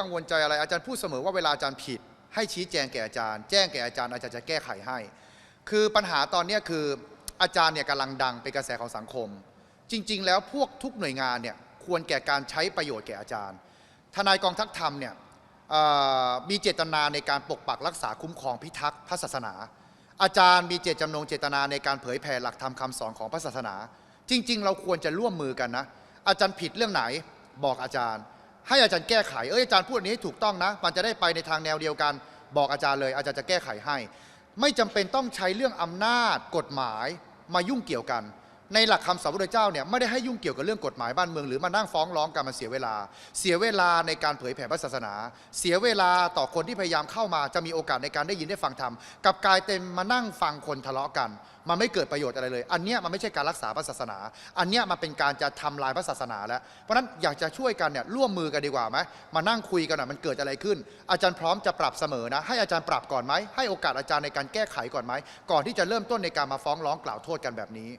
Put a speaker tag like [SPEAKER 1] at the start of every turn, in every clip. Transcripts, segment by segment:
[SPEAKER 1] กังวลใจอะไรอาจารย์พูดเสมอว่าเวลาอาจารย์ผิด ให้ชี้แจงแก่อาจารย์ แจ้งแก่อาจารย์อาจารย์จะแก้ไขให้ คือปัญหาตอนนี้คืออาจารย์เนี่ยกำลังดังเป็นกระแสของสังคม จริง ๆ แล้วพวกทุกหน่วยงานเนี่ยควรแก่การใช้ประโยชน์แก่อาจารย์ ทนายกองทัพธรรมเนี่ยมีเจตนาในการปกปักรักษาคุ้มครองพิทักษ์พระศาสนา อาจารย์มีเจตจำนงเจตนาในการเผยแผ่หลักธรรมคำสอนของพระศาสนา จริง ๆ เราควรจะร่วมมือกันนะ อาจารย์ผิดเรื่องไหนบอกอาจารย์ ให้อาจารย์แก้ไข เอออาจารย์พูดอันนี้ให้ถูกต้องนะ มันจะได้ไปในทางแนวเดียวกัน บอกอาจารย์เลย อาจารย์จะแก้ไขให้ ไม่จำเป็นต้องใช้เรื่องอำนาจกฎหมายมายุ่งเกี่ยวกัน ในหลักคำสอนพระพุทธเจ้าเนี่ยไม่ได้ให้ยุ่งเกี่ยวกับเรื่องกฎหมายบ้านเมืองหรือมานั่งฟ้องร้องกันมันเสียเวลา เสียเวลาในการเผยแผ่พระศาสนา เสียเวลาต่อคนที่พยายามเข้ามาจะมีโอกาสในการได้ยินได้ฟังธรรมกับกลายเป็นมานั่งฟังคนทะเลาะกัน มันไม่เกิดประโยชน์อะไรเลย อันเนี้ยมันไม่ใช่การรักษาพระศาสนา อันเนี้ยมันเป็นการจะทำลายพระศาสนาแล้ว เพราะฉะนั้นอยากจะช่วยกันเนี่ยร่วมมือกันดีกว่าไหมมานั่งคุยกันหน่อยมันเกิดอะไรขึ้น อาจารย์พร้อมจะปรับเสมอนะให้อาจารย์ปรับก่อนไหมให้โอกาสอาจารย์ในการแก้ไขก่อนไหมก่อนที่จะเริ่มต้นในการมาฟ้องร้องกล่าวโทษกันแบบนี้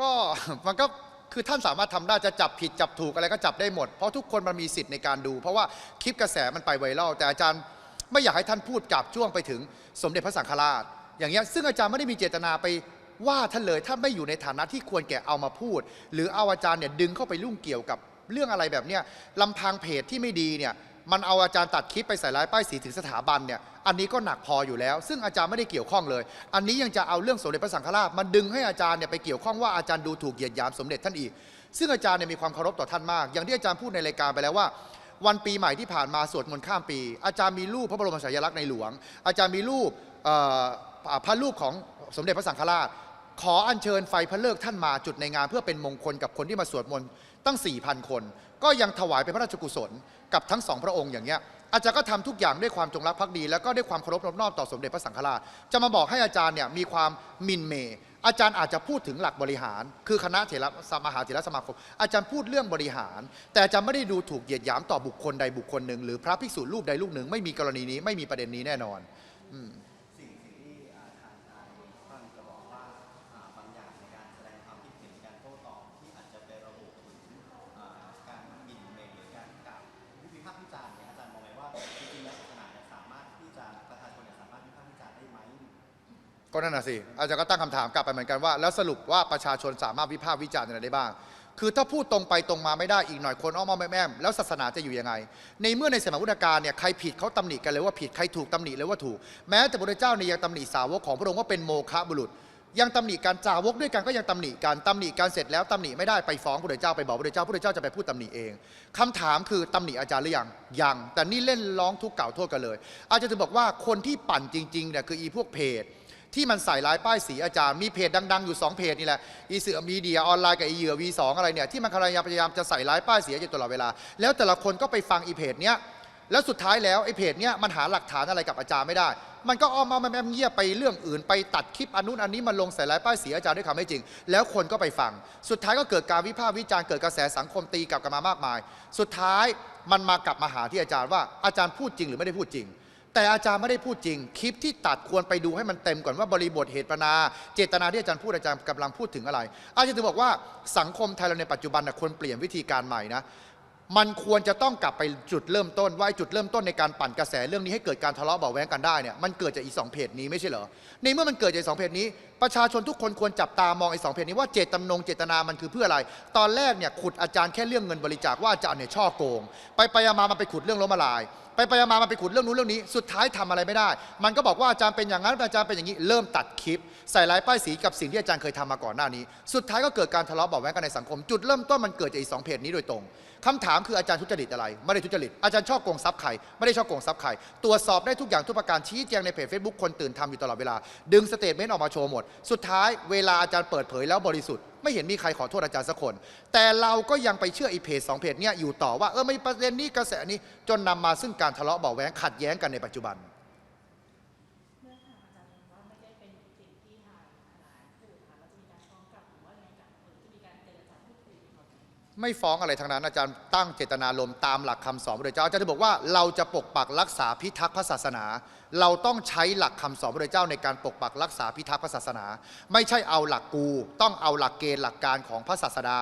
[SPEAKER 2] ก็มันก็คือ
[SPEAKER 1] ท่านสามารถทำได้จะจับผิดจับถูกอะไรก็จับได้หมด เพราะทุกคนมันมีสิทธิ์ในการดู เพราะว่าคลิปกระแสมันไปไวรัลแต่อาจารย์ไม่อยากให้ท่านพูดจับจ้วงไปถึงสมเด็จพระสังฆราช อย่างเงี้ยซึ่งอาจารย์ไม่ได้มีเจตนาไปว่าท่านเลยท่านไม่อยู่ในฐานะที่ควรแก่เอามาพูด หรือเอาอาจารย์เนี่ยดึงเข้าไปลุ่งเกี่ยวกับเรื่องอะไรแบบเนี้ยลำพังเพจที่ไม่ดีเนี่ย มันเอาอาจารย์ตัดคลิปไปใส่ร้ายป้ายสีถึงสถาบันเนี่ย อันนี้ก็หนักพออยู่แล้ว ซึ่งอาจารย์ไม่ได้เกี่ยวข้องเลย อันนี้ยังจะเอาเรื่องสมเด็จพระสังฆราชมาดึงให้อาจารย์เนี่ยไปเกี่ยวข้องว่าอาจารย์ดูถูกเหยียดหยามสมเด็จท่านอีก ซึ่งอาจารย์เนี่ยมีความเคารพต่อท่านมาก อย่างที่อาจารย์พูดในรายการไปแล้วว่าวันปีใหม่ที่ผ่านมาสวดมนต์ข้ามปี อาจารย์มีรูปพระบรมฉายาลักษณ์ในหลวง อาจารย์มีรูปพระรูปของสมเด็จพระสังฆราช ขออัญเชิญไฟพระเลิกท่านมาจุดในงาน เพื่อเป็นมงคลกับคนที่มาสวดมนต์ตั้ง 4,000 คน ก็ยังถวายเป็นพระราชกุศลกับทั้งสองพระองค์อย่างเงี้ยอาจารย์ก็ทำทุกอย่างด้วยความจงรักภักดี แล้วก็ด้วยความเคารพนอบนอบต่อสมเด็จพระสังฆราชจะมาบอกให้อาจารย์เนี่ยมีความมินเมย์อาจารย์อาจจะพูดถึงหลักบริหาร คือคณะเถระสมหาเถรสมาคม อาจารย์พูดเรื่องบริหาร แต่อาจารย์ไม่ได้ดูถูกเหยียดหยามต่อบุคคลใดบุคคลหนึ่ง หรือพระภิกษุรูปใดรูปหนึ่งไม่มีกรณีนี้ไม่มีประเด็นนี้แน่นอน
[SPEAKER 2] สิ่ง ก็นั่นน่ะสิ
[SPEAKER 1] อาจารย์ก็ตั้งคำถามกลับไปเหมือนกันว่า แล้วสรุปว่าประชาชนสามารถวิพากษ์วิจารณ์อะไรได้บ้าง คือถ้าพูดตรงไปตรงมาไม่ได้อีกหน่อยคนอ้อมๆแม่มๆแล้วศาสนาจะอยู่ยังไง ในเมื่อในสมัยพุทธกาลเนี่ยใครผิดเขาตำหนิกันเลยว่าผิดใครถูกตำหนิเลยว่าถูก แม้แต่พระเจ้าเนี่ยยังตำหนิสาวกของพระองค์ว่าเป็นโมฆะบุรุษ ยังตำหนิการจาวกด้วยกันก็ยังตำหนิการตำหนิการเสร็จแล้วตำหนิไม่ได้ไปฟ้องพระเจ้าไปบอกพระเจ้าพระเจ้าจะไปพูดตำหนิเองคำถามคือตำหนิอาจารย์หรือยังยัง แต่นี่เล่นร้องทุกข์กล่าวโทษกันเลย อาจารย์ถึงบอกว่าคนที่ปั่นจริงๆเนี่ยคืออีพวกเพจ ที่มันใส่ร้ายป้ายสีอาจารย์ มีเพจดัง ๆ อยู่ 2 เพจนี่แหละอีเสือมีเดียออนไลน์กับอีเหยื่อ V2 อะไรเนี่ยที่มันพยายามพยายามจะใส่ร้ายป้ายสีอาจารย์ตลอดเวลา แล้วแต่ละคนก็ไปฟังอีเพจเนี้ยแล้วสุดท้ายแล้วไอ้เพจเนี้ยมันหาหลักฐานอะไรกับอาจารย์ไม่ได้ มันก็อ้อมมาแมมเงียบไปเรื่องอื่น ไปตัดคลิปอันนู้นอันนี้มาลงใส่ร้ายป้ายสีอาจารย์ด้วยคำไม่จริง แล้วคนก็ไปฟัง สุดท้ายก็เกิดการวิพากษ์วิจารณ์เกิดกระแสสังคมตีกลับกันมามากมาย สุดท้ายมันมากลับมาหาที่อาจารย์ว่าอาจารย์พูดจริงหรือไม่ได้พูดจริง แต่อาจารย์ไม่ได้พูดจริง คลิปที่ตัดควรไปดูให้มันเต็มก่อนว่าบริบทเหตุปนา เจตนาที่อาจารย์พูดอาจารย์กำลังพูดถึงอะไร อาจารย์ถึงบอกว่าสังคมไทยเราในปัจจุบันนะควรเปลี่ยนวิธีการใหม่นะ มันควรจะต้องกลับไปจุดเริ่มต้น ว่าจุดเริ่มต้นในการปั่นกระแสเรื่องนี้ให้เกิดการทะเลาะเบาะแว้งกันได้เนี่ยมันเกิดจากอีสองเพจนี้ไม่ใช่เหรอในเมื่อมันเกิดจากอีสองเพจนี้ ประชาชนทุกคนควรจับตามองไอ้สองเพจนี้ว่าเจตจำนงเจตนามันคือเพื่ออะไร ตอนแรกเนี่ยขุดอาจารย์แค่เรื่องเงินบริจาคว่าอาจารย์เนี่ยช่อโกง ไปไปมามันไปขุดเรื่องล้มละลาย ไปไปมามันไปขุดเรื่องนู้นเรื่องนี้ สุดท้ายทำอะไรไม่ได้ มันก็บอกว่าอาจารย์เป็นอย่างนั้นอาจารย์เป็นอย่างนี้เริ่มตัดคลิป ใส่ร้ายป้ายสีกับสิ่งที่อาจารย์เคยทำมาก่อนหน้านี้ สุดท้ายก็เกิดการทะเลาะเบาแวงกันในสังคม จุดเริ่มต้นมันเกิดจากอีสองเพจนี้โดยตรง คำถามคืออาจารย์ทุจริตอะไร ไม่ได้ทุจริต อาจารย์ชอบโกงทรัพย์ใคร ไม่ได้ชอบโกงทรัพย์ใคร ตรวจสอบได้ทุกอย่างทุกประการ ชี้แจงในเพจ Facebook คนตื่นทำอยู่ตลอดเวลา ดึงสเตทเมนต์ออกมาโชว์หมด สุดท้ายเวลาอาจารย์เปิดเผยแล้วบริสุทธิ์ ไม่เห็นมีใครขอโทษอาจารย์สักคน แต่เราก็ยังไปเชื่ออีเพจสองเพจเนี่ยอยู่ต่อว่าเออไม่ประเด็นนี้กระแสนี้จนนำมาซึ่งการทะเลาะเบาะแว้งขัดแย้งกันในปัจจุบัน
[SPEAKER 3] ไม่ฟ้องอะไร
[SPEAKER 1] ทั้งนั้นอาจารย์ตั้งเจตนารมณ์ตามหลักคำสอนพระเจ้าอาจารย์จะบอกว่าเราจะปกปักรักษาพิทักษ์พระศาสนา เราต้องใช้หลักคำสอนพระเจ้าในการปกปักรักษาพิทักษ์พระศาสนา ไม่ใช่เอาหลักกู ต้องเอาหลักเกณฑ์หลักการของพระศาสดา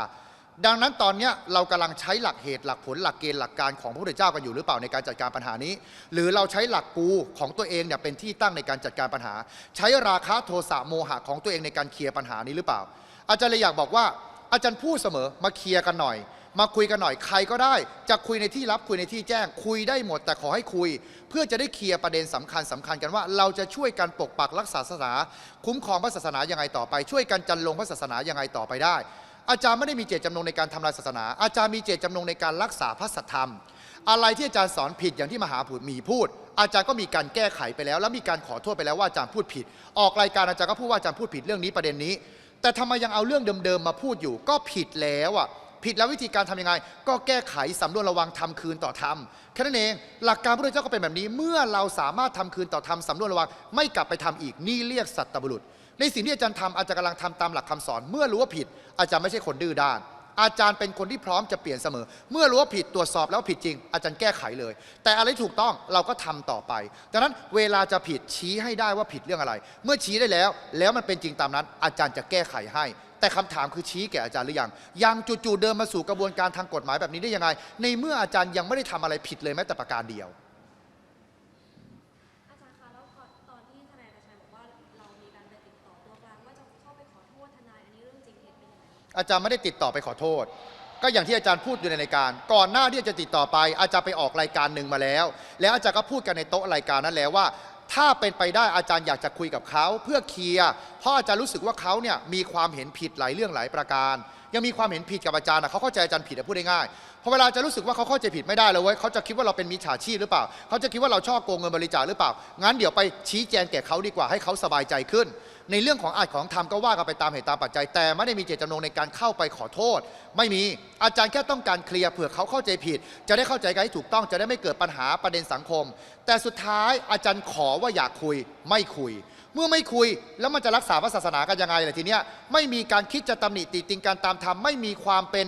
[SPEAKER 1] ดังนั้นตอนนี้เรากำลังใช้หลักเหตุหลักผลหลักเกณฑ์หลักการของพระพุทธเจ้ากันอยู่หรือเปล่าในการจัดการปัญหานี้ หรือเราใช้หลักกูของตัวเองเนี่ยเป็นที่ตั้งในการจัดการปัญหา ใช้ราคะโทสะโมหะของตัวเองในการเคลียร์ปัญหานี้หรือเปล่า อาจารย์เลยอยากบอกว่า อาจารย์พูดเสมอมาเคลียร์กันหน่อย มาคุยกันหน่อยใครก็ได้ จะคุยในที่ลับคุยในที่แจ้ง คุยได้หมดแต่ขอให้คุย เพื่อจะได้เคลียร์ประเด็นสำคัญสำคัญกันว่า เราจะช่วยกันปกปักรักษาศาสนา คุ้มครองพระศาสนายังไงต่อไป ช่วยกันจันลงพระศาสนายังไงต่อไปได้ อาจารย์ไม่ได้มีเจตจำนงในการทำลายศาสนา อาจารย์มีเจตจำนงในการรักษาพระสัทธรรม อะไรที่อาจารย์สอนผิดอย่างที่มหาภูตมีพูดอาจารย์ก็มีการแก้ไขไปแล้ว แล้วมีการขอโทษไปแล้วว่าอาจารย์พูดผิด ออกรายการอาจารย์ก็พูดว่าอาจารย์พูดผิดเรื่องนี้ประเด็นนี้ แต่ทำไมยังเอาเรื่องเดิมๆมาพูดอยู่ ก็ผิดแล้วอะผิดแล้ววิธีการทำยังไง ก็แก้ไขสำรวจระวังทำคืนต่อทำแค่นั้นเอง หลักการพระพุทธเจ้าก็เป็นแบบนี้ เมื่อเราสามารถทำคืนต่อทำสำรวจระวังไม่กลับไปทำอีกนี่เรียกสัตบุรุษ ในสิ่งที่อาจารย์ทำอาจารย์กำลังทำตามหลักคำสอน เมื่อรู้ว่าผิดอาจารย์ไม่ใช่คนดื้อด้าน อาจารย์เป็นคนที่พร้อมจะเปลี่ยนเสมอ เมื่อรู้ว่าผิดตรวจสอบแล้วผิดจริง อาจารย์แก้ไขเลย แต่อะไรถูกต้องเราก็ทำต่อไปดังนั้นเวลาจะผิดชี้ให้ได้ว่าผิดเรื่องอะไร เมื่อชี้ได้แล้ว แล้วมันเป็นจริงตามนั้น อาจารย์จะแก้ไขให้แต่คำถามคือชี้แก่อาจารย์หรือยัง ยังจู่ๆเดินมาสู่กระบวนการทางกฎหมายแบบนี้ได้ยังไง ในเมื่ออาจารย์ยังไม่ได้ทำอะไรผิดเลยแม้แต่ประการเดียว
[SPEAKER 3] อาจารย์ไม่
[SPEAKER 1] ได้ติดต่อไปขอโทษ ก็อย่างที่อาจารย์พูดอยู่ในรายการ ก่อนหน้าที่จะติดต่อไป อาจารย์ไปออกรายการหนึ่งมาแล้ว แล้วอาจารย์ก็พูดกันในโต๊ะรายการนั้นแล้วว่า ถ้าเป็นไปได้อาจารย์อยากจะคุยกับเขาเพื่อเคลียร์เพราะอาจารย์รู้สึกว่าเขาเนี่ยมีความเห็นผิดหลายเรื่องหลายประการ ยังมีความเห็นผิดกับอาจารย์นะเขาเข้าใจอาจารย์ผิดอะพูดง่ายๆพอเวลาจะรู้สึกว่าเขาเข้าใจผิดไม่ได้เลยเว้ยเขาจะคิดว่าเราเป็นมิจฉาชีพหรือเปล่า เขาจะคิดว่าเราชอบโกงเงินบริจาคหรือเปล่างั้นเดี๋ยวไปชี้แจงแก่เขาดีกว่าให้เขาสบายใจขึ้น ในเรื่องของอาจของธรรมก็ว่ากันไปตามเหตุตามปัจจัย แต่ไม่ได้มีเจตจำนงในการเข้าไปขอโทษ ไม่มีอาจารย์แค่ต้องการเคลียร์เผื่อเขาเข้าใจผิด จะได้เข้าใจกันให้ถูกต้องจะได้ไม่เกิดปัญหาประเด็นสังคม แต่สุดท้ายอาจารย์ขอว่าอยากคุยไม่คุย เมื่อไม่คุยแล้วมันจะรักษาพระศาสนากันยังไงล่ะทีเนี้ยไม่มีการคิดจะตำหนิติติงการตามธรรมไม่มีความเป็น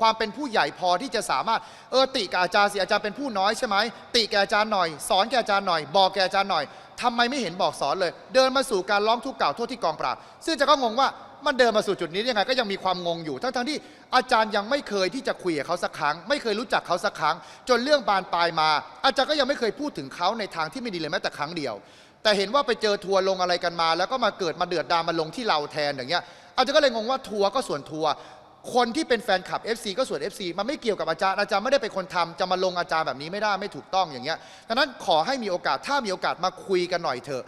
[SPEAKER 1] ความเป็นผู้ใหญ่พอที่จะสามารถเออติกับอาจารย์สิอาจารย์เป็นผู้น้อยใช่ไหมติแกอาจารย์หน่อย สอนแกอาจารย์หน่อย บอกแกอาจารย์หน่อย ทำไมไม่เห็นบอกสอนเลย เดินมาสู่การร้องทุกข์กล่าวโทษที่กองปราบ ซึ่งจะก็งงว่ามันเดินมาสู่จุดนี้ยังไงก็ยังมีความงงอยู่ ทั้งๆที่อาจารย์ยังไม่เคยที่จะคุยกับเขาสักครั้ง ไม่เคยรู้จักเขาสักครั้ง จนเรื่องบานปลายมา อาจารย์ก็ยังไม่เคยพูดถึงเขาในทางที่ไม่ดีเลยแม้แต่ครั้งเดียว แต่เห็นว่าไปเจอทัวร์ลงอะไรกันมา แล้วก็มาเกิดมาเดือดดามาลงที่เราแทนอย่างเงี้ยอาจารย์ก็เลยงงว่าทัวร์ก็ส่วนทัวร์ คนที่เป็นแฟนคลับ FC ก็ส่วน FC มันไม่เกี่ยวกับอาจารย์อาจารย์ไม่ได้เป็นคนทำจะมาลงอาจารย์แบบนี้ไม่ได้ไม่ถูกต้องอย่างเงี้ยดังนั้นขอให้มีโอกาสถ้ามีโอกาสมาคุยกันหน่อยเถอะ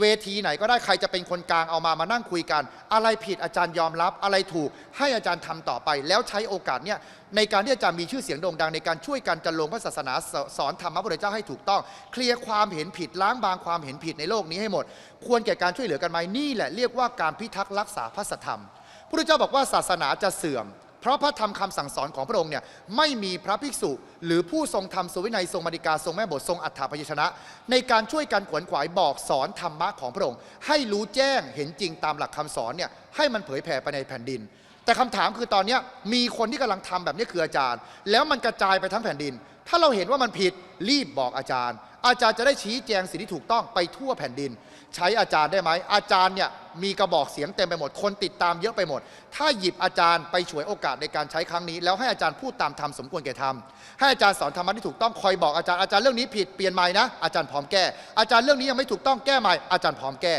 [SPEAKER 1] เวทีไหนก็ได้ใครจะเป็นคนกลางเอามามานั่งคุยกัน อะไรผิดอาจารย์ยอมรับอะไรถูก ให้อาจารย์ทำต่อไป แล้วใช้โอกาสเนี่ยในการที่อาจารย์มีชื่อเสียงโด่งดังในการช่วยกันจันลงพระศาสนาสสอนธรรมะพระพุทธเจ้าให้ถูกต้อง เคลียร์ความเห็นผิดล้างบางความเห็นผิดในโลกนี้ให้หมด ควรแก่การช่วยเหลือกันไหมนี่แหละเรียกว่าการพิทักษ์รักษาพระธรรม พระพุทธเจ้าบอกว่าศาสนาจะเสื่อม เพราะพระธรรมคำสั่งสอนของพระองค์เนี่ยไม่มีพระภิกษุ หรือผู้ทรงธรรมสุวินัยทรงมาติกาทรงแม่บททรงอัฏฐพยัญชนะ ในการช่วยกันขวนขวายบอกสอนธรรมะของพระองค์ ให้รู้แจ้งเห็นจริงตามหลักคำสอนเนี่ยให้มันเผยแผ่ไปในแผ่นดิน แต่คำถามคือตอนนี้มีคนที่กำลังทำแบบนี้คืออาจารย์ แล้วมันกระจายไปทั้งแผ่นดิน ถ้าเราเห็นว่ามันผิดรีบบอกอาจารย์ อาจารย์จะได้ชี้แจงสิ่งที่ถูกต้องไปทั่วแผ่นดิน ใช้อาจารย์ได้ไหม อาจารย์เนี่ยมีกระบอกเสียงเต็มไปหมด คนติดตามเยอะไปหมด ถ้าหยิบอาจารย์ไปฉวยโอกาสในการใช้ครั้งนี้ แล้วให้อาจารย์พูดตามธรรมสมควรแก่ธรรม ให้อาจารย์สอนธรรมะที่ถูกต้องคอยบอกอาจารย์อาจารย์เรื่องนี้ผิดเปลี่ยนใหม่นะ อาจารย์พร้อมแก้ อาจารย์เรื่องนี้ยังไม่ถูกต้องแก้ใหม่ อาจารย์พร้อมแก้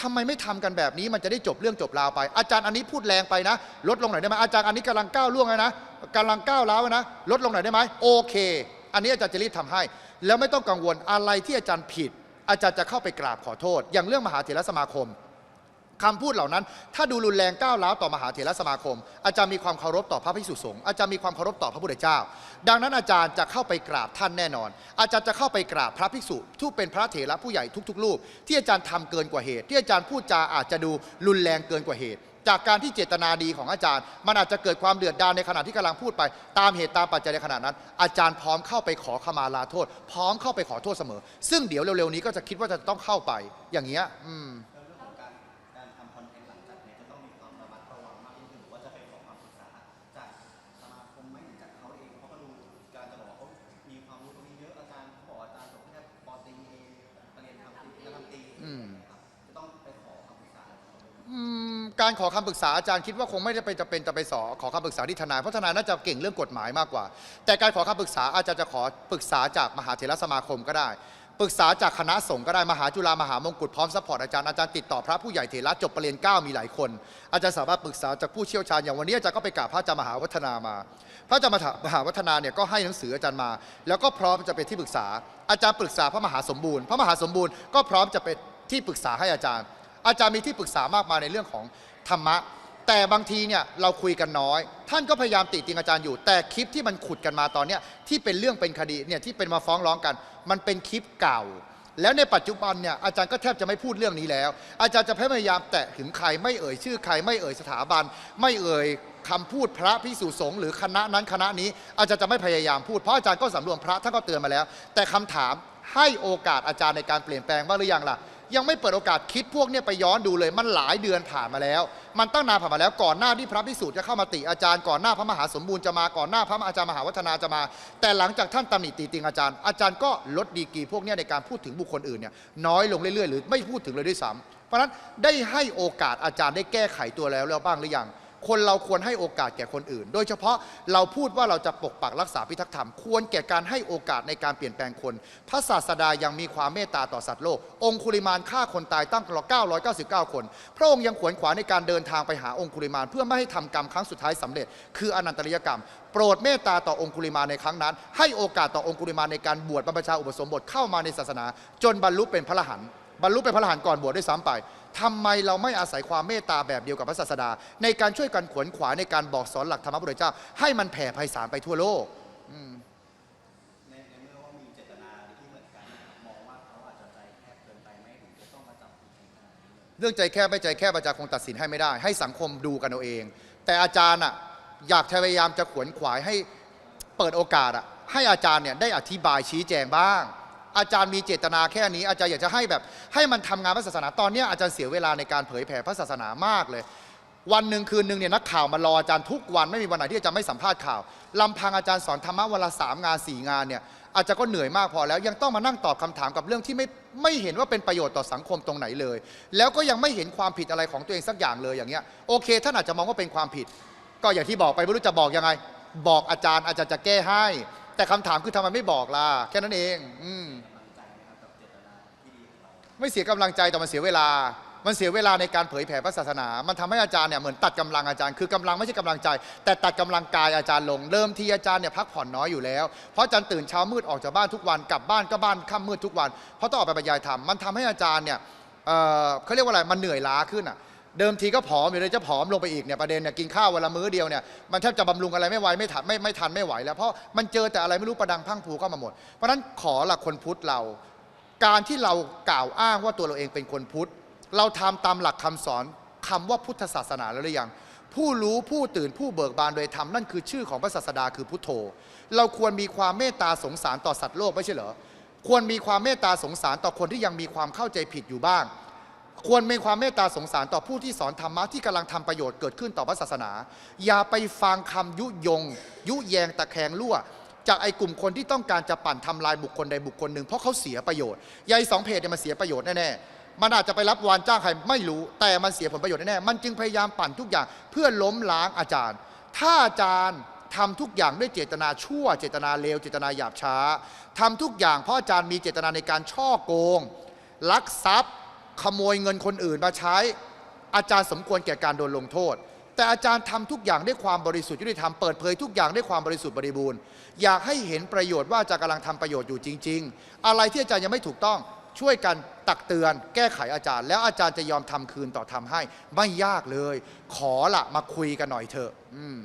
[SPEAKER 1] ทำไมไม่ทำกันแบบนี้มันจะได้จบเรื่องจบราวไป อาจารย์อันนี้พูดแรงไปนะ ลดลงหน่อยได้ไหมอาจารย์อันนี้กำลังก้าวล่วงนะกำลังก้าวร้าวนะ ลดลงหน่อยได้ไหมโอเค อันนี้อาจารย์จะรีบทำให้ แล้วไม่ต้องกังวลอะไรที่อาจารย์ผิด อาจารย์จะเข้าไปกราบขอโทษ อย่างเรื่องมหาเถรสมาคมคำพูดเหล่านั้น ถ้าดูรุนแรงก้าวร้าวต่อมหาเถรสมาคม อาจารย์มีความเคารพต่อพระภิกษุสงฆ์อาจารย์มีความเคารพต่อพระพุทธเจ้า ดังนั้นอาจารย์จะเข้าไปกราบท่านแน่นอน อาจารย์จะเข้าไปกราบพระภิกษุที่เป็นพระเถระผู้ใหญ่ทุกๆรูปที่อาจารย์ทำเกินกว่าเหตุ ที่อาจารย์พูดจาอาจจะดูรุนแรงเกินกว่าเหตุ จากการที่เจตนาดีของอาจารย์ มันอาจจะเกิดความเดือดดาลในขณะที่กำลังพูดไป ตามเหตุตามปัจจัยในขณะนั้น อาจารย์พร้อมเข้าไปขอขมาลาโทษ พร้อมเข้าไปขอโทษเสมอ ซึ่งเดี๋ยวเร็วๆนี้ก็จะคิดว่าจะต้องเข้าไปอย่างเงี้ยอืม
[SPEAKER 2] แล้วเรื่องของการการทำคอนเทนต์หลังจากนี้จะต้องมีความระมัดระวังมากยิ่งขึ้นหรือว่าจะไปขอความปรึกษาจากสมาคม
[SPEAKER 1] การขอคำปรึกษาอาจารย์คิดว่าคงไม่ได้ไปจะเป็นจะไปสอขอคำปรึกษาที่ทนายเพราะทนายน่าจะเก่งเรื่องกฎหมายมากกว่า แต่การขอคำปรึกษาอาจารย์จะขอปรึกษาจากมหาเถรสมาคมก็ได้ปรึกษาจากคณะสงฆ์ก็ได้มหาจุฬามหามงกุฎพร้อมซัพพอร์ตอาจารย์อาจารย์ติดต่อพระผู้ใหญ่เถระจบประเรียนเก้ามีหลายคน อาจารย์สามารถปรึกษาจากผู้เชี่ยวชาญอย่างวันนี้อาจารย์ก็ไปกราบพระอาจารย์มหาวัฒนามา พระอาจารย์มหาวัฒนาเนี่ยก็ให้หนังสืออาจารย์มา แล้วก็พร้อมจะเป็นที่ปรึกษา อาจารย์ปรึกษาพระมหาสมบูรณ์ พระมหาสมบูรณ์ก็พร้อมจะเป็นที่ปรึกษาให้อาจารย์ อาจารย์มีที่ปรึกษามากมายในเรื่องของธรรมะ แต่บางทีเนี่ยเราคุยกันน้อย ท่านก็พยายามติติงอาจารย์อยู่ แต่คลิปที่มันขุดกันมาตอนเนี้ยที่เป็นเรื่องเป็นคดีเนี่ยที่เป็นมาฟ้องร้องกัน มันเป็นคลิปเก่า แล้วในปัจจุบันเนี่ยอาจารย์ก็แทบจะไม่พูดเรื่องนี้แล้ว อาจารย์จะพยายามแตะถึงใครไม่เอ่ยชื่อใครไม่เอ่ยสถาบัน ไม่เอ่ยคำพูดพระพิสุสงฆ์หรือคณะนั้นคณะนี้ อาจารย์จะไม่พยายามพูดเพราะอาจารย์ก็สำรวมพระท่านก็เตือนมาแล้ว แต่คำถามให้โอกาสอาจารย์ในการเปลี่ยนแปลงบ้างหรือยังล่ะ ยังไม่เปิดโอกาสคิดพวกเนี่ยไปย้อนดูเลย มันหลายเดือนผ่านมาแล้ว มันตั้งนานผ่านมาแล้วก่อนหน้าที่พระพิสุจะเข้ามาติอาจารย์ก่อนหน้าพระมหาสมบูรณ์จะมาก่อนหน้าพระอาจารย์มหาวัฒนาจะมา แต่หลังจากท่านตำหนิตีติงอาจารย์อาจารย์ก็ลดดีกีพวกเนี่ยในการพูดถึงบุคคลอื่นเนี่ยน้อยลงเรื่อยๆ หรือไม่พูดถึงเลยด้วยซ้ำเพราะฉะนั้นได้ให้โอกาสอาจารย์ได้แก้ไขตัวแล้วแล้วบ้างหรือยัง คนเราควรให้โอกาสแก่คนอื่น โดยเฉพาะเราพูดว่าเราจะปกปักรักษาพิทักษ์ธรรม ควรแก่การให้โอกาสในการเปลี่ยนแปลงคน พระศาสดายังมีความเมตตาต่อสัตว์โลก องคุลิมานฆ่าคนตายตั้ง999 คน พระองค์ยังขวนขวายในการเดินทางไปหาองคุลิมานเพื่อไม่ให้ทำกรรมครั้งสุดท้ายสำเร็จ คืออนันตริยกรรม โปรดเมตตาต่อองคุลิมานในครั้งนั้น ให้โอกาสต่อองคุลิมานในการบวชบรรพชาอุปสมบทเข้ามาในศาสนา จนบรรลุเป็นพระอรหันต์ บรรลุเป็นพระอรหันต์ก่อนบวชด้วยซ้ำไปทำไมเราไม่อาศัยความเมตตาแบบเดียวกับพระศาสดา ในการช่วยกันขวนขวายในการบอกสอนหลักธรรมะพระพุทธเจ้า ให้มันแผ่ไพศาลไปทั่วโลก
[SPEAKER 2] ในในเมื่อว่ามีเจตนาที่เหมือนกันนะครับมองว่าเขาอาจจะใจแคบเกินไปไหมถึงจะต้องมาจับผิดกันขนาดนี้เลย
[SPEAKER 1] เรื่องใจแคบไม่ใจแคบอาจารย์คงตัดสินให้ไม่ได้ ให้สังคมดูกันเอาเอง แต่อาจารย์อะอยากพยายามจะขวนขวายให้เปิดโอกาสอะให้อาจารย์เนี่ยได้อธิบายชี้แจงบ้าง อาจารย์มีเจตนาแค่นี้ อาจารย์อยากจะให้แบบ ให้มันทำงานพระศาสนาตอนนี้อาจารย์เสียเวลาในการเผยแผ่พระศาสนามากเลย วันหนึ่งคืนหนึ่งเนี่ยนักข่าวมารออาจารย์ทุกวันไม่มีวันไหนที่อาจารย์ไม่สัมภาษณ์ข่าวลำพังอาจารย์สอนธรรมะวันละสามงานสี่งานเนี่ยอาจจะก็เหนื่อยมากพอแล้วยังต้องมานั่งตอบคำถามกับเรื่องที่ไม่ไม่เห็นว่าเป็นประโยชน์ต่อสังคมตรงไหนเลย แล้วก็ยังไม่เห็นความผิดอะไรของตัวเองสักอย่างเลยอย่างเงี้ยโอเคท่านอาจจะมองว่าเป็นความผิด ก็อย่างที่บอกไปไม่รู้จะบอกยังไง บอกอาจารย์อาจารย์จะแก้ให้ แต่คำถามคือทำไมไม่บอกล่ะแค่นั้นเอง อืมไม่เสียกำลังใจแต่มันเสียเวลา มันเสียเวลาในการเผยแผ่พระศาสนา มันทำให้อาจารย์เนี่ยเหมือนตัดกำลังอาจารย์ คือกำลังไม่ใช่กำลังใจ แต่ตัดกำลังกายอาจารย์ลง เริ่มที่อาจารย์เนี่ยพักผ่อนน้อยอยู่แล้ว เพราะอาจารย์ตื่นเช้ามืดออกจากบ้านทุกวัน กลับบ้านก็บ้านค่ำมืดทุกวัน เพราะต้องออกไปบรรยายธรรม มันทำให้อาจารย์เนี่ยเอ่อเขาเรียกว่าอะไร มันเหนื่อยล้าขึ้นอะ เดิมทีก็ผอมอยู่เลยจะผอมลงไปอีกเนี่ยประเด็นเนี่ยกินข้าววันละมื้อเดียวเนี่ยมันแทบจะบำรุงอะไรไม่ไหวไม่ทันไม่ไม่ทันไม่ไหวแล้วเพราะมันเจอแต่อะไรไม่รู้ประดังพังพรูเข้ามาหมด เพราะฉะนั้นขอละคนพุทธเรา การที่เรากล่าวอ้างว่าตัวเราเองเป็นคนพุทธ เราทำตามหลักคำสอนคำว่าพุทธศาสนาแล้วหรือยังผู้รู้ผู้ตื่นผู้เบิกบานโดยธรรมนั่นคือชื่อของพระศาสดาคือพุทโธ เราควรมีความเมตตาสงสารต่อสัตว์โลกไม่ใช่เหรอควรมีความเมตตาสงสารต่อคนที่ยังมีความเข้าใจผิดอยู่บ้าง ควรมีความเมตตาสงสารต่อผู้ที่สอนธรรมะที่กำลังทำประโยชน์เกิดขึ้นต่อพระศาสนา อย่าไปฟังคำยุยง ยุแยงตะแคงรั่ว จากไอ้กลุ่มคนที่ต้องการจะปั่นทำลายบุคคลใดบุคคลหนึ่งเพราะเขาเสียประโยชน์ยายสองเพจเนี่ยมันเสียประโยชน์แน่ๆมันอาจจะไปรับวานจ้างใครไม่รู้ แต่มันเสียผลประโยชน์แน่ๆมันจึงพยายามปั่นทุกอย่างเพื่อล้มล้างอาจารย์ ถ้าอาจารย์ทำทุกอย่างด้วยเจตนาชั่ว เจตนาเลว เจตนาหยาบช้าทำทุกอย่างเพราะอาจารย์มีเจตนาในการช่อโกง ลักทรัพย์ ขโมยเงินคนอื่นมาใช้ อาจารย์สมควรแก่การโดนลงโทษ แต่อาจารย์ทำทุกอย่างด้วยความบริสุทธิ์ยุติธรรมเปิดเผยทุกอย่างด้วยความบริสุทธิ์บริบูรณ์อยากให้เห็นประโยชน์ว่าอาจารย์กำลังทำประโยชน์อยู่จริง ๆ อะไรที่อาจารย์ยังไม่ถูกต้องช่วยกันตักเตือน แก้ไขอาจารย์ แล้วอาจารย์จะยอมทำคืนต่อทำให้ ไม่ยากเลย ขอละมาคุยกันหน่อยเถอะอืม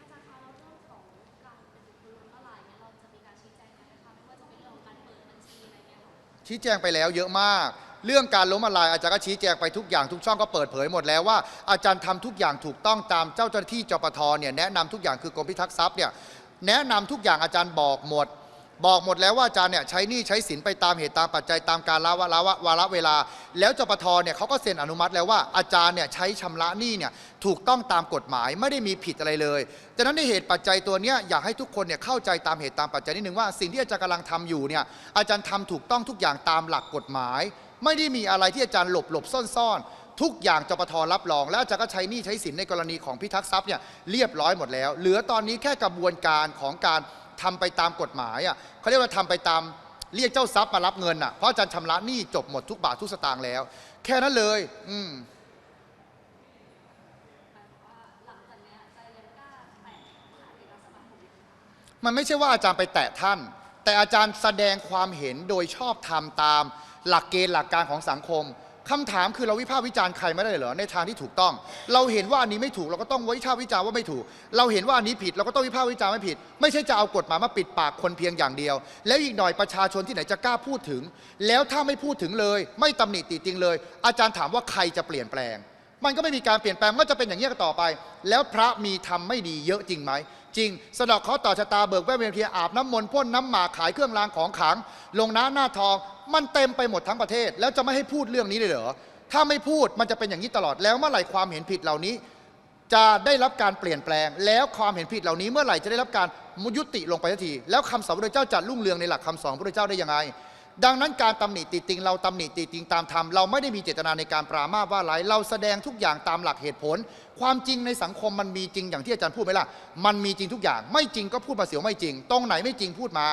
[SPEAKER 3] อาจารย์คะแล้วเรื่องของการเป็นบุคคลล้มละลายเนี่ยเราจะมีการชี้แจงกันไหมคะไม่ว่าจะเป็นเรื่องของการเปิดบัญชีอะไรเงี้ยค่ะ
[SPEAKER 1] ชี้แจงไปแล้วเยอะมาก เรื่องการล้มละลายอาจารย์ก็ชี้แจงไปทุกอย่างทุกช่องก็เปิดเผยหมดแล้วว่าอาจารย์ทำทุกอย่างถูกต้องตามเจ้าหน้าที่จปทเนี่ยแนะนำทุกอย่างคือกรมพิทักษ์ทรัพย์เนี่ยแนะนำทุกอย่างอาจารย์บอกหมด บอกหมดแล้วว่าอาจารย์เนี่ยใช้หนี้ใช้สินไปตามเหตุตามปัจจัยตามการละวะละวะวาระเวลา แล้วจปทเนี่ยเขาก็เซ็นอนุมัติแล้วว่าอาจารย์เนี่ยใช้ชำระหนี้เนี่ยถูกต้องตามกฎหมายไม่ได้มีผิดอะไรเลยดังนั้นในเหตุปัจจัยตัวเนี้ยอยากให้ทุกคนเนี่ยเข้าใจตามเหตุตามปัจจัยนิดนึงว่าสิ่งที่อาจารย์กำลังทำอยู่เนี่ยอาจารย์ทำถูกต้องทุกอย่างตามหลักกฎหมาย ไม่ได้มีอะไรที่อาจารย์หลบหลบซ่อนซ่อนๆ ทุกอย่างจปทรับรอง แล้วอาจารย์ก็ใช้หนี้ใช้สินในกรณีของพิทักษ์ทรัพย์เนี่ยเรียบร้อยหมดแล้ว เหลือตอนนี้แค่กระบวนการของการทำไปตามกฎหมายอะเขาเรียกว่าทำไปตามเรียกเจ้าทรัพย์มารับเงินอะเพราะอาจารย์ชำระหนี้จบหมดทุกบาททุกสตางค์แล้ว แค่นั้นเลย อืม
[SPEAKER 3] หลังจากเนี้ยจะยังกล้าแตะมหาเถรสมาคมไม
[SPEAKER 1] มันไม่ใช่ว่าอาจารย์ไปแตะท่าน แต่อาจารย์แสดงความเห็นโดยชอบธรรมตาม หลักเกณฑ์หลักการของสังคมคำถามคือเราวิพากษ์วิจารณ์ใครไม่ได้เหรอในทางที่ถูกต้อง เราเห็นว่าอันนี้ไม่ถูกเราก็ต้องวิพากษ์วิจารณ์ว่าไม่ถูก เราเห็นว่าอันนี้ผิดเราก็ต้องวิพากษ์วิจารณ์ไม่ผิด ไม่ใช่จะเอากฎหมายมาปิดปากคนเพียงอย่างเดียว แล้วอีกหน่อยประชาชนที่ไหนจะกล้าพูดถึง แล้วถ้าไม่พูดถึงเลย ไม่ตำหนิติติงเลย อาจารย์ถามว่าใครจะเปลี่ยนแปลง มันก็ไม่มีการเปลี่ยนแปลงก็จะเป็นอย่างนี้ต่อไป แล้วพระมีทำไม่ดีเยอะจริงไหม จริง สะดอกเคาะต่อชะตาเบิกแว่นเวียนเทียอาบน้ำมนต์พ่นน้ำหมากขายเครื่องรางของขลัง ลงน้าหน้าทอง มันเต็มไปหมดทั้งประเทศ แล้วจะไม่ให้พูดเรื่องนี้เลยเหรอถ้าไม่พูดมันจะเป็นอย่างนี้ตลอดแล้วเมื่อไหร่ความเห็นผิดเหล่านี้ จะได้รับการเปลี่ยนแปลง แล้วความเห็นผิดเหล่านี้เมื่อไหร่จะได้รับการยุติลงไปทันที แล้วคำสอนพระเจ้าจะรุ่งเรืองในหลักคำสอนพระเจ้าได้ยังไง ดังนั้นการตำหนิติติงเราตำหนิติติงตามธรรมเราไม่ได้มีเจตนาในการปรามาว่าร้ายเราแสดงทุกอย่างตามหลักเหตุผล ความจริงในสังคมมันมีจริงอย่างที่อาจารย์พูดไหมล่ะมันมีจริงทุกอย่าง ไม่จริงก็พูดมาเสียวไม่จริง ตรงไหนไม่จริงพูดมา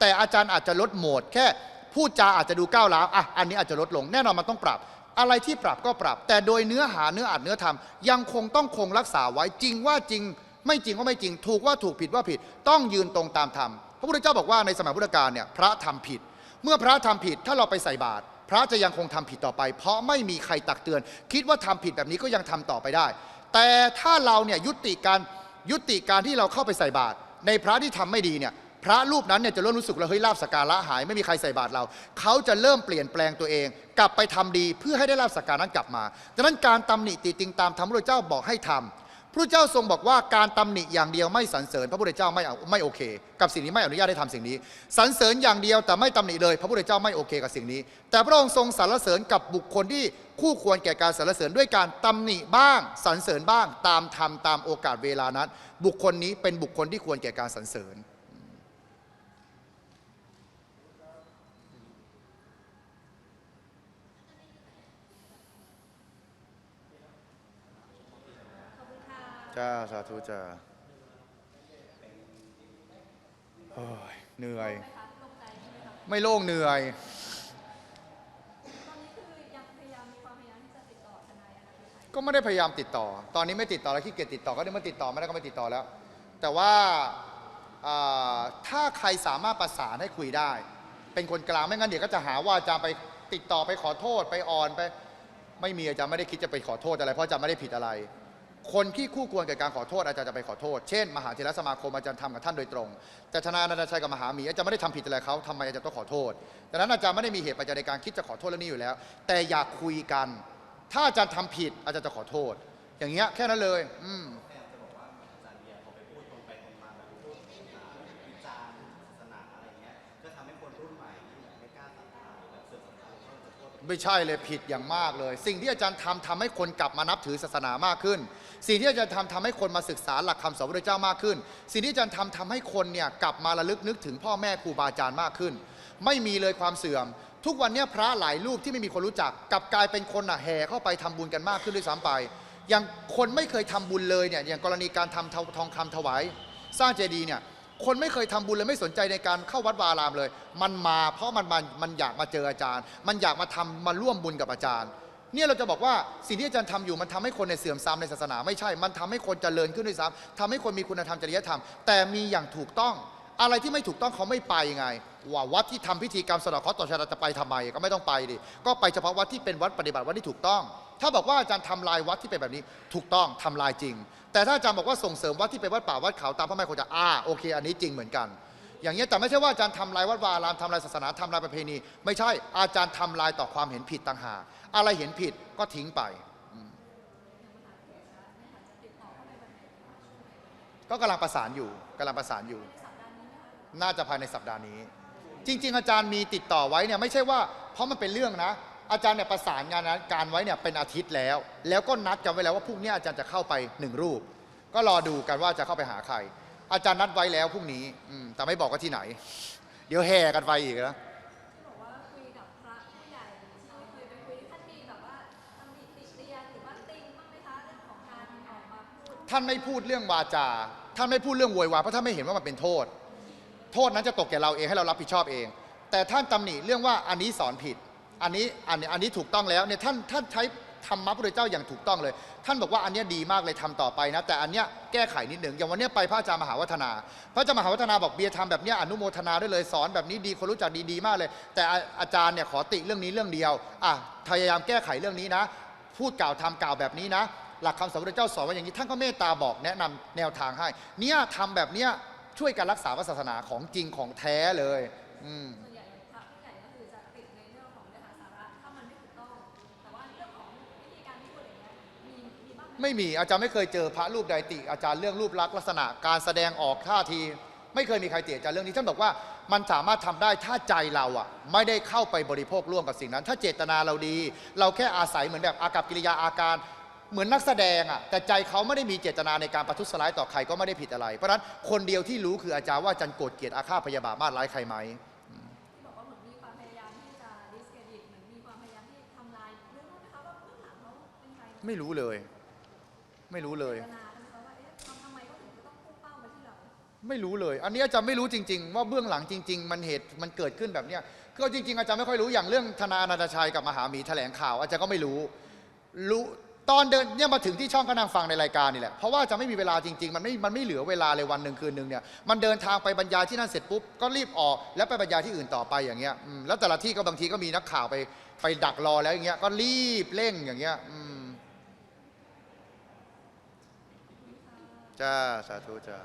[SPEAKER 1] แต่อาจารย์อาจจะลดโหมด แค่พูดจาอาจจะดูก้าวร้าวอะอันนี้อาจจะลดลงแน่นอนมันต้องปรับ อะไรที่ปรับก็ปรับ แต่โดยเนื้อหาเนื้ออัดเนื้อธรรมยังคงต้องคงรักษาไว้จริงว่าจริง ไม่จริงก็ไม่จริง ถูกว่าถูกผิดว่าผิด ต้องยืนตรงตามธรรมพระพุทธเจ้าบอกว่าในสมัยพุทธกาลเนี่ยพระทำผิด เมื่อพระทำผิดถ้าเราไปใส่บาตรพระจะยังคงทำผิดต่อไป เพราะไม่มีใครตักเตือน คิดว่าทำผิดแบบนี้ก็ยังทำต่อไปได้ แต่ถ้าเราเนี่ยยุติการยุติการที่เราเข้าไปใส่บาตรในพระที่ทำไม่ดีเนี่ยพระรูปนั้นเนี่ยจะเริ่มรู้สึกแล้วเฮ้ยลาบสการะหายไม่มีใครใส่บาตรเรา เขาจะเริ่มเปลี่ยนแปลงตัวเอง กลับไปทำดีเพื่อให้ได้ลาบสการนั้นกลับมาดังนั้นการตำหนิติติงตามธรรมพระพุทธเจ้าบอกให้ทำ พระเจ้าทรงบอกว่าการตำหนิอย่างเดียวไม่สรรเสริญ พระพุทธเจ้าไม่เอาไม่โอเค กับสิ่งนี้ไม่อนุญาตให้ทำสิ่งนี้สรรเสริญอย่างเดียวแต่ไม่ตำหนิเลย พระพุทธเจ้าไม่โอเคกับสิ่งนี้ แต่พระองค์ทรงสรรเสริญกับบุคคลที่คู่ควรแก่การสรรเสริญด้วยการตำหนิบ้างสรรเสริญบ้างตามธรรมตามโอกาสเวลานั้น บุคคลนี้เป็นบุคคลที่ควรแก่การสรรเสริญ
[SPEAKER 3] ขอบคุณค่ะ
[SPEAKER 1] จ้าสาธุจ้าโอ้ยเหนื่อย
[SPEAKER 3] ไหมคะตกใจใช่ไหมคะ
[SPEAKER 1] ไม่โล่งเหนื่อย
[SPEAKER 3] ตอนนี้คือยังพยายามมีความพยายามที่จะติดต่อทนายอนาคตไทย
[SPEAKER 1] ก็ไม่ได้พยายามติดต่อ ตอนนี้ไม่ติดต่อแล้วขี้เกียจติดต่อก็ได้มาติดต่อไม่ได้ก็ไม่ติดต่อแล้ว แต่ว่าอ่าถ้าใครสามารถประสานให้คุยได้ เป็นคนกลางไม่งั้นเดี๋ยวก็จะหาว่าอาจารย์ไปติดต่อไปขอโทษไปอ่อนไป ไม่มีอาจารย์ไม่ได้คิดจะไปขอโทษอะไร เพราะอาจารย์ไม่ได้ผิดอะไร คนที่คู่ควรกับการขอโทษอาจารย์จะไปขอโทษ เช่น มหาเถรสมาคมอาจารย์ทำกับท่านโดยตรง แต่ธนานันทชัยกับมหาหมีอาจารย์ไม่ได้ทำผิดอะไรเขาทำไมอาจารย์ต้องขอโทษดังนั้นอาจารย์ไม่ได้มีเหตุปัจจัยในการคิดจะขอโทษเรื่องนี้อยู่แล้ว แต่อยากคุยกัน ถ้าอาจารย์ทำผิดอาจารย์จะขอโทษ อย่างเงี้ยแค่นั้นเลย อืม
[SPEAKER 2] ไม่ใช่
[SPEAKER 1] เลยผิดอย่างมากเลย สิ่งที่อาจารย์ทำทำให้คนกลับมานับถือศาสนามากขึ้น สิ่งที่อาจารย์ทำทำให้คนมาศึกษาหลักคำสอนพระเจ้ามากขึ้น สิ่งที่อาจารย์ทำทำให้คนเนี่ยกลับมาระลึกนึกถึงพ่อแม่ครูบาอาจารย์มากขึ้น ไม่มีเลยความเสื่อม ทุกวันเนี้พระหลายรูปที่ไม่มีคนรู้จักกลับกลายเป็นคนน่ะแห่เข้าไปทำบุญกันมากขึ้นด้วยซ้ำไป อย่างคนไม่เคยทำบุญเลยเนี่ยอย่างกรณีการทำทองคำถวาย สร้างเจดีย์เนี่ย คนไม่เคยทำบุญเลยไม่สนใจในการเข้าวัดวาอารามเลย มันมาเพราะมันมันมันอยากมาเจออาจารย์ มันอยากมาทำมาร่วมบุญกับอาจารย์ เนี่ยเราจะบอกว่าสิ่งที่อาจารย์ทำอยู่มันทำให้คนในเสื่อมทรามในศาสนาไม่ใช่ มันทำให้คนเจริญขึ้นด้วยซ้ำทำให้คนมีคุณธรรมจริยธรรม แต่มีอย่างถูกต้องอะไรที่ไม่ถูกต้องเขาไม่ไปไงว่าวัดที่ทำพิธีกรรมสะดาะเคราะห์ต่อชะตาจะไปทำไมก็ไม่ต้องไปดิก็ไปเฉพาะวัดที่เป็นวัดปฏิบัติวัดที่ถูกต้อง ถ้าบอกว่าอาจารย์ทำลายวัดที่เป็นแบบนี้ ถูกต้องทำลายจริง แต่ถ้าอาจารย์บอกว่าส่งเสริมวัดที่เป็นวัดป่าวัดเขาตามพระแม่คงจะอ่าโอเคอันนี้จริงเหมือนกัน อย่างเงี้ยแต่ไม่ใช่ว่าอาจารย์ทำลายวัดวาอารามทำลายศาสนาทำลายประเพณี ไม่ใช่อาจารย์ทำลายต่อความเห็นผิดต่างหากอะไรเห็นผิดก็ทิ้งไปก็กำลังประสานอยู่กำลังประสานอยู่ น่าจะภายในสัปดาห์นี้ จริง ๆ อาจารย์มีติดต่อไว้เนี่ยไม่ใช่ว่าเพราะมันเป็นเรื่องนะ อาจารย์เนี่ยประสานงานนะการไว้เนี่ยเป็นอาทิตย์แล้ว แล้วก็นัดกันไว้แล้วว่าพรุ่งนี้อาจารย์จะเข้าไปหนึ่งรูป ก็รอดูกันว่าจะเข้าไปหาใคร อาจารย์นัดไว้แล้วพรุ่งนี้อืมแต่ไม่บอกว่าที่ไหน เดี๋ยวแห่กันไปอีกนะ
[SPEAKER 3] ที่บอกว่าคุยกับพระผู้ใหญ่ที่เคยไปคุยท่านมีแบบว่าตำหนิติเตียน
[SPEAKER 1] ท่านไม่พูดเรื่องวาจา ท่านไม่พูดเรื่องโวยวายเพราะท่านไม่เห็นว่ามันเป็นโทษ โทษนั้นจะตกแก่เราเองให้เรารับผิดชอบเอง แต่ท่านตำหนิเรื่องว่าอันนี้สอนผิด อันนี้อันนี้อันนี้ถูกต้องแล้วเนี่ยท่านท่านใช้ธรรมะพระพุทธเจ้าอย่างถูกต้องเลย ท่านบอกว่าอันเนี้ยดีมากเลยทำต่อไปนะ แต่อันเนี้ยแก้ไขนิดหนึ่งอย่างวันเนี้ยไปพระอาจารย์มหาวัฒนา พระอาจารย์มหาวัฒนาบอกเบียร์ทำแบบเนี้ยอนุโมทนาได้เลยสอนแบบนี้ดีคนรู้จักดีดีมากเลย แต่อาอาจารย์เนี่ยขอติเรื่องนี้เรื่องเดียวอะพยายามแก้ไขเรื่องนี้นะ พูดกล่าวทำกล่าวแบบนี้นะ หลักคำสอนพระพุทธเจ้าสอนว่าอย่างนี้ท่านก็เมตตาบอกแนะนำแนวทางให้ เนี่ยทำแบบเนี้ยช่วยการรักษาศาสนาของจริงของแท้เลย อืม
[SPEAKER 3] ไหม
[SPEAKER 1] ไม่มีอาจารย์ไม่เคยเจอพระรูปใดติ อาจารย์เรื่องรูปลักษณ์ลักษณะการแสดงออกท่าที ไม่เคยมีใครติอาจารย์เรื่องนี้ท่านบอกว่ามันสามารถทำได้ถ้าใจเราอะไม่ได้เข้าไปบริโภคร่วมกับสิ่งนั้น ถ้าเจตนาเราดี เราแค่อาศัยเหมือนแบบอากับกิริยาอาการเหมือนนักแสดงอะแต่ใจเขาไม่ได้มีเจตนาในการประทุษร้ายต่อใครก็ไม่ได้ผิดอะไร เพราะฉะนั้นคนเดียวที่รู้คืออาจารย์ว่าอาจารย์โกรธเกลียดอาฆาตพยาบาทมาดร้ายใครไหม
[SPEAKER 3] ที่บอกว่าเหมือนมีความพยายามที่จะ discredit เหมือนมีความพยายามที่ทำลายรู้ไหมคะว่าเบื้องหลังเขาเป็นใคร
[SPEAKER 1] ไม่รู้เลย ไม่รู้เลย
[SPEAKER 3] เจตนาใช่ไหมคะว่าเอ๊ะทำทำไมเขาถึงจะต้องพุ่งเป้ามาที่เรา
[SPEAKER 1] ไม่รู้เลย อันนี้อาจารย์ไม่รู้จริง ๆ ว่าเบื้องหลังจริง ๆ มันเหตุมันเกิดขึ้นแบบเนี้ยก็จริง ๆ อาจารย์ไม่ค่อยรู้อย่างเรื่องธนาอนันตชัยกับมหาหมีแถลงข่าวอาจารย์ก็ไม่รู้ รู้ตอนเดินเนี่ยมาถึงที่ช่องก็นั่งฟังในรายการนี่แหละเพราะว่าจะไม่มีเวลาจริงๆ มันไม่มันไม่เหลือเวลาเลยวันหนึ่งคืนหนึ่งเนี่ยมันเดินทางไปบรรยายที่นั่นเสร็จปุ๊บก็รีบออกแล้วไปบรรยายที่อื่นต่อไปอย่างเงี้ยอืมแล้วแต่ละที่ก็บางทีก็มีนักข่าวไปไปดักรอแล้วอย่างเงี้ยก็รีบเร่งอย่างเงี้ยอืม จ้า สาธุจ้า